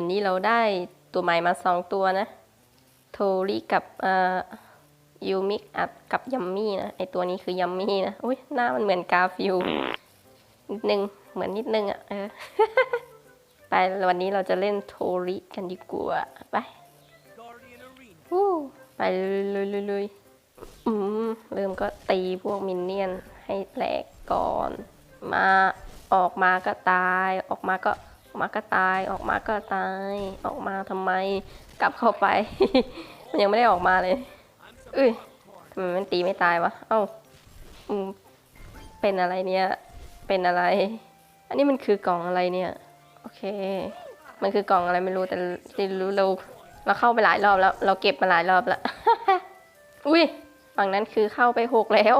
วันนี้เราได้ตัวใหม่มาสองตัวนะ โทริกับอ่อยูมิกอัดกับยัมมี่นะ ไอตัวนี้คือยัมมี่นะ อุ้ยหน้ามันเหมือนกาฟิลนิดนึง เหมือนนิดนึงอะ่ะเออไปวันนี้เราจะเล่นโทริกันดีกว่า ไปวู้ไปลุยลุยลุยอืมเริ่มก็ตีพวกมินเนี่ยนให้แหลกก่อน มาออกมาก็ตาย ออกมาก็ มาก็ตาย ออกมาก็ตาย ออกมาทำไม กลับเข้าไป มันยังไม่ได้ออกมาเลยเอ้ยทำไมมันตีไม่ตายวะ เอ้าอืมเป็นอะไรเนี่ย เป็นอะไร อันนี้มันคือกล่องอะไรเนี่ย โอเค มันคือกล่องอะไรไม่รู้แต่ที่รู้เราเราเข้าไปหลายรอบแล้ว เราเก็บมาหลายรอบแล้ว อุ้ยฝั่งนั้นคือเข้าไปหกแล้ว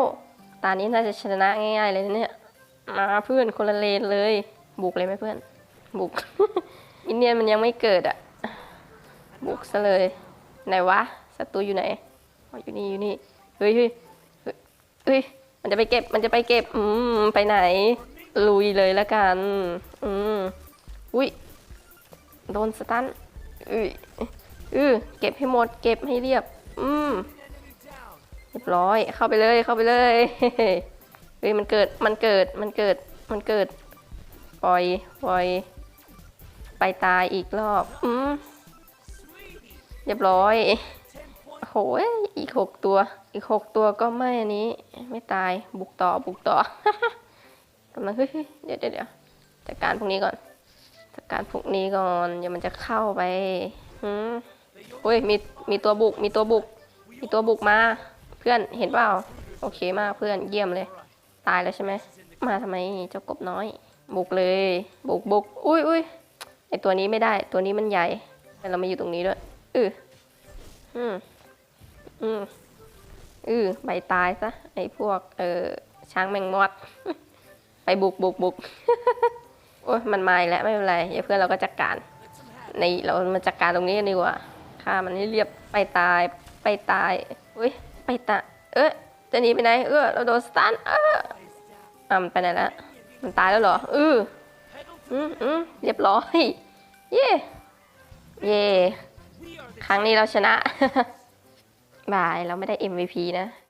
ตานี้น่าจะชนะง่ายๆเลยนะเนี่ย มาเพื่อนคนละเลนเลย บุกเลยไหมเพื่อน บุกอินเดียนมันยังไม่เกิดอะ บุกซะเลย ไหนวะศัตรูอยู่ไหนออยู่นี่อยู่นี่เฮ้ยเฮ้ยเฮ้ยเฮ้ย มันจะไปเก็บ มันจะไปเก็บ อืม ไปไหน ลุยเลยละกัน อืม อุ้ย โดนสตันอุ้ยอือเก็บให้หมด เก็บให้เรียบ อืม เรียบร้อย เข้าไปเลย เข้าไปเลย เฮ้ย มันเกิด มันเกิด มันเกิด มันเกิด ปล่อย ปล่อย ไปตายอีกรอบ อืมเรียบร้อยโหยอีกหกตัว อีกหกตัวก็ไม่อันนี้ ไม่ตาย บุกต่อ บุกต่อกำลังเฮ้ยเดี๋ยวเดี๋ยวเดี๋ยวจัดการพวกนี้ก่อน จัดการพวกนี้ก่อน เดี๋ยวมันจะเข้าไปหืมเฮ้ย มี มีตัวบุก มีตัวบุก มีตัวบุกมา เพื่อน เห็นเปล่า โอเคมากเพื่อน เยี่ยมเลย ตายแล้วใช่ไหม มาทำไมเจ้ากบน้อย บุกเลย บุกบุก อุ้ยอุ้ย ไอตัวนี้ไม่ได้ ตัวนี้มันใหญ่ แต่เรามาอยู่ตรงนี้ด้วย อืออืมอืมอือใบตายซะ ไอพวก เออช้างแมงมอด ไปบุกบุกบุกโอ้ยมันมาอีกแล้วไม่เป็นไรเดี๋ยวเพื่อนเราก็จัดการ ในเรามาจัดการตรงนี้กันดีกว่าฆ่ามันให้เรียบไปตาย ไปตายอุ้ยไปตาเอ้ยจะหนีไปไหน เออเราโดนสตันเอออะมันไปไหนแล้วมันตายแล้วเหรอเออ อืมอืมเรียบร้อย เย่เย่ครั้งนี้เราชนะ บาย เราไม่ได้ MVP นะ